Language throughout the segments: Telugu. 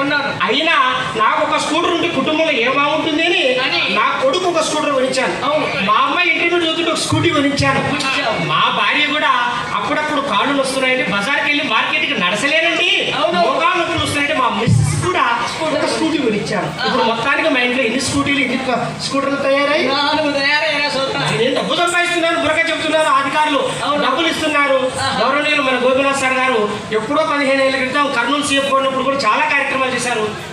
ఉన్నారు. అయినా నాకు ఒక స్కూటర్ ఉంటే కుటుంబంలో ఏం బాగుంటుంది అని. నా కొడుకు ఒక స్కూటర్ కొనిచ్చాను అవును. మా అమ్మాయి ఇంటర్మీడియట్ చదువుతుంటే ఒక స్కూటీ కొనిచ్చాను. మా భార్య కూడా అప్పుడప్పుడు కాళ్ళు వస్తున్నాయండి బజార్కి వెళ్ళి మార్కెట్కి నడసలేనండి. నొప్పులు వస్తున్నాయంటే మా మిస్సెస్ కూడా ఒక స్కూటీ కొనిచ్చాను ఇప్పుడు మొత్తానికి మా ఇంట్లో ఎన్ని స్కూటీలు ఎన్ని స్కూటర్లు తయారై నేను డబ్బు సంపాదిస్తున్నాను బురక చెప్తున్నారు అధికారులు. డబ్బులు ఇస్తున్నారు. గౌరవనీయులు మన గోపినాథ్ సార్ గారు ఎప్పుడో పదిహేను ఏళ్ళ క్రితం కర్నూలు సీఎఫ్ ఉన్నప్పుడు కూడా చాలా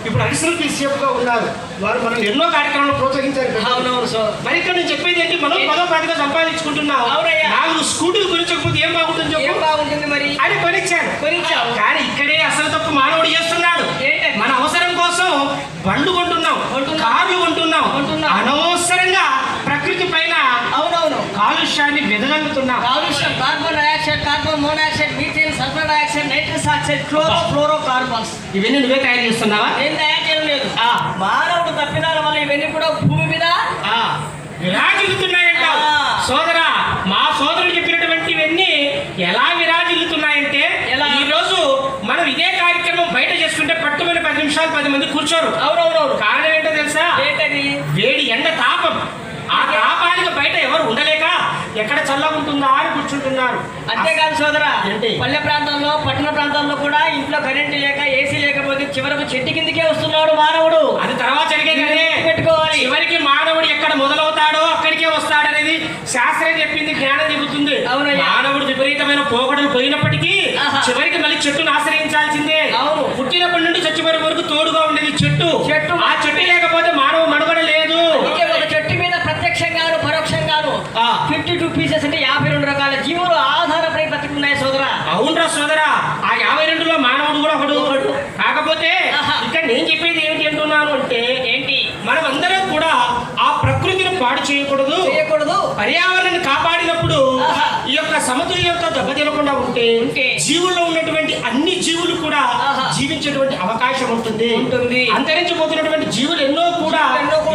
ఇప్పుడు అడిషనల్ పీ సీఎఫ్గా ఉన్నారు వారు మనం ఎన్నో కార్యక్రమాలు ప్రోత్సహించారు. అవునవును సో మరి ఇక్కడ నేను చెప్పేది ఏంటి మనం పదో పాటిగా సంపాదించుకుంటున్నాం అవునయ్యా. నాలుగు స్కూటీలు గురించకపోతే ఏం బాగుంటుంది ఏం బాగుంటుంది మరి అని కొనిచ్చాను కొనిచ్చావు. కానీ ఇక్కడే అసలు తప్పు మానవుడు చేస్తున్నాడు? మన అవసరం కోసం బండ్లు కొంటున్నాం. కార్లు కొంటున్నాం. అనవసరంగా ప్రకృతి పైన అవునవును కాలుష్యాన్ని వెదజల్లుతున్నాం కాలుష్యం carbon dioxide carbon monoxide methane dioxide nitrous oxide chlorofluorocarbons ఇవన్నీ నువ్వే తయారు చేస్తున్నావా? ఏం తయారు చేయడం లేదు. ఆ. మానవుడు తప్పిదాల వల్ల ఇవన్నీ కూడా భూమి మీద. సోదరా మా సోదరుడు చెప్పినటువంటివన్నీ ఎలా విరాజిల్లుతున్నాయంటే? ఈ రోజు మనం ఇదే కార్యక్రమం బయట చేసుకుంటే పట్టుమని పది నిమిషాలు పది మంది కూర్చోరు. అవునవునవును. కారణం ఏంటో తెలుసా? ఎక్కడ చల్లగా ఉంటుందా అని కూర్చుంటున్నారు అంతేకాదు సోదరా? పల్లె ప్రాంతంలో పట్టణ ప్రాంతాల్లో కూడా ఇంట్లో కరెంట్ లేక ఏసీ లేకపోతే చివరకు చెట్టు కిందకే వస్తున్నాడు మానవుడు అది తర్వాత పెట్టుకోవాలి చివరికి మానవుడు ఎక్కడ మొదలవుతాడో అక్కడికే వస్తాడనేది శాస్త్రం చెప్పింది జ్ఞానం చెబుతుంది అవునయ్యా. మానవుడు విపరీతమైన పోకడలు పోయినప్పటికీ. చివరికి మళ్ళీ చెట్టును ఆశ్రయించాల్సిందే అవును. పుట్టినప్పటి నుండి చచ్చిపోయే వరకు తోడుగా ఉండేది చెట్టు చెట్టు. ఆ చెట్టు లేకపోతే మానవ మనుగడ లేదు అందుకే ఒక చెట్టు మీద ప్రత్యక్షంగాను పరోక్షంగాను ఆ. ఫిఫ్టీ టూ పీసెస్ అంటే యాభై రెండు రకాల జీవులు ఆధారపడి బతుకున్నాయి సోదరా అవునరా సోదరా ఆ యాభై రెండులో మానవుడు కూడా ఒకడు ఒకడు. కాకపోతే. ఇక్కడ నేను చెప్పేది ఏంటి అంటున్నాను అంటే ఏంటి మనం అందరం కూడా ఆ ప్రకృతిని పాడు చేయకూడదు చేయకూడదు పర్యావరణాన్ని కాపాడినప్పుడు. ఈ యొక్క సమతుల్యత దెబ్బతినకుండా ఉంటే ఉంటే. జీవుల్లో ఉన్నటువంటి అన్ని జీవులు కూడా. జీవించేటువంటి అవకాశం ఉంటుంది ఉంటుంది. అంతరించిపోతున్నటువంటి జీవులు ఎన్నో కూడా జీవులు ఎన్నో కూడా.